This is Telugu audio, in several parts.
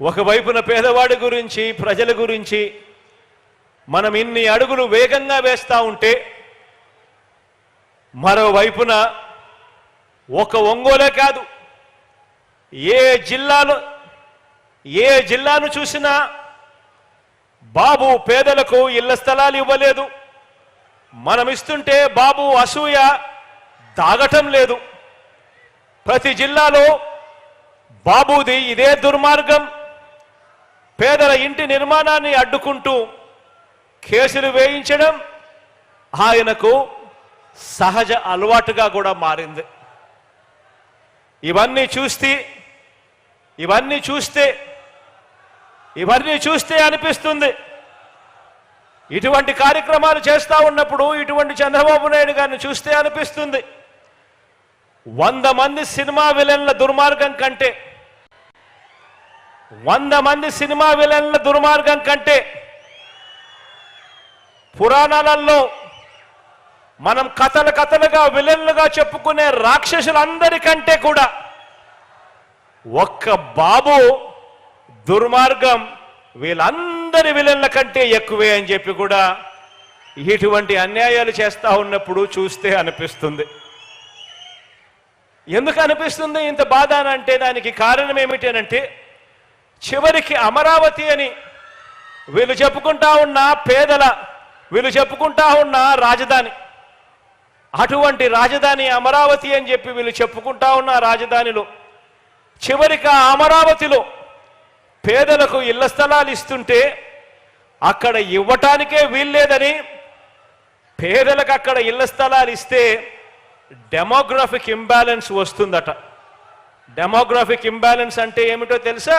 ఒకవైపున పేదవాడి గురించి ప్రజల గురించి మనం ఇన్ని అడుగులు వేగంగా వేస్తూ ఉంటే మరోవైపున ఒక ఒంగోలే కాదు. ఏ జిల్లాలో ఏ జిల్లాను చూసినా బాబు పేదలకు ఇళ్ళ స్థలాలు ఇవ్వలేదు. మనం ఇస్తుంటే బాబు అసూయ దాగటం లేదు. ప్రతి జిల్లాలో బాబుది ఇదే దుర్మార్గం. పేదల ఇంటి నిర్మాణాన్ని అడ్డుకుంటూ కేసులు వేయించడం ఆయనకు సహజ అలవాటుగా కూడా మారింది. ఇవన్నీ చూస్తే ఇవన్నీ చూస్తే ఇవన్నీ చూస్తే అనిపిస్తుంది. ఇటువంటి కార్యక్రమాలు చేస్తూ ఉన్నప్పుడు ఇటువంటి చంద్రబాబు నాయుడు గారిని చూస్తే అనిపిస్తుంది. వంద మంది సినిమా విలన్ల దుర్మార్గం కంటే వంద మంది సినిమా విలన్ల దుర్మార్గం కంటే పురాణాలలో మనం కథలు కథలుగా విలన్లుగా చెప్పుకునే రాక్షసులందరికంటే కూడా ఒక్క బాబు దుర్మార్గం వీళ్ళందరి విలన్ల కంటే ఎక్కువే అని చెప్పి కూడా ఇటువంటి అన్యాయాలు చేస్తూ ఉన్నప్పుడు చూస్తే అనిపిస్తుంది. ఎందుకు అనిపిస్తుంది? ఇంత బాధ అని అంటే దానికి కారణం ఏమిటనంటే చివరికి అమరావతి అని వీళ్ళు చెప్పుకుంటా ఉన్న పేదల వీళ్ళు చెప్పుకుంటా ఉన్న రాజధాని. అటువంటి రాజధాని అమరావతి అని చెప్పి వీళ్ళు చెప్పుకుంటా ఉన్న రాజధానిలో చివరికి అమరావతిలో పేదలకు ఇళ్ళ స్థలాలు ఇస్తుంటే అక్కడ ఇవ్వటానికే వీల్లేదని పేదలకు అక్కడ ఇళ్ళ స్థలాలు ఇస్తే డెమోగ్రఫిక్ ఇంబ్యాలెన్స్ వస్తుందట. డెమోగ్రఫిక్ ఇంబ్యాలెన్స్ అంటే ఏమిటో తెలుసా?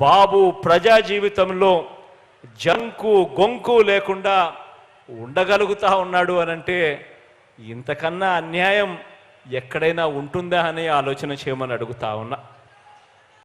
బాబు ప్రజా జీవితంలో జంకు గొంకు లేకుండా ఉండగలుగుతా ఉన్నాడు అనంటే ఇంతకన్నా అన్యాయం ఎక్కడైనా ఉంటుందా అనే ఆలోచన చేయమని అడుగుతా ఉన్నా.